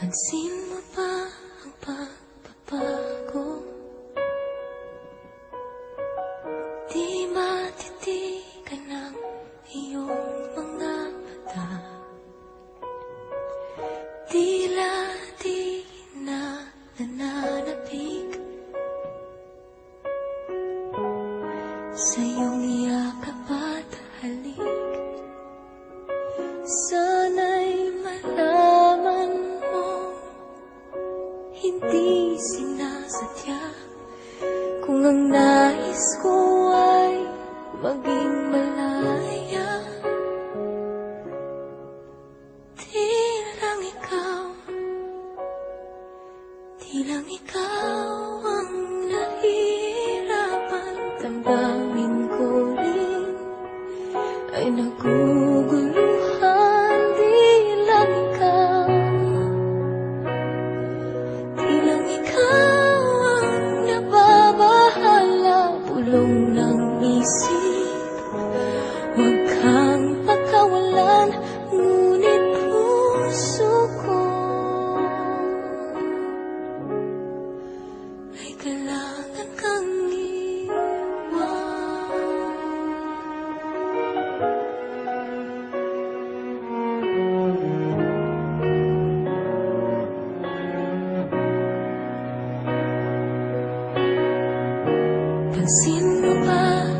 Pansin mo ba ang pagbabago? Di matitigan Hindi sinasadya Kung ang nais ko ay maging malaya. Di lang ikaw. Di lang ikaw ang nahihirapan. Damdamin ko rin ay naguguluhan 让你幸 Pansin mo ba at nararamdaman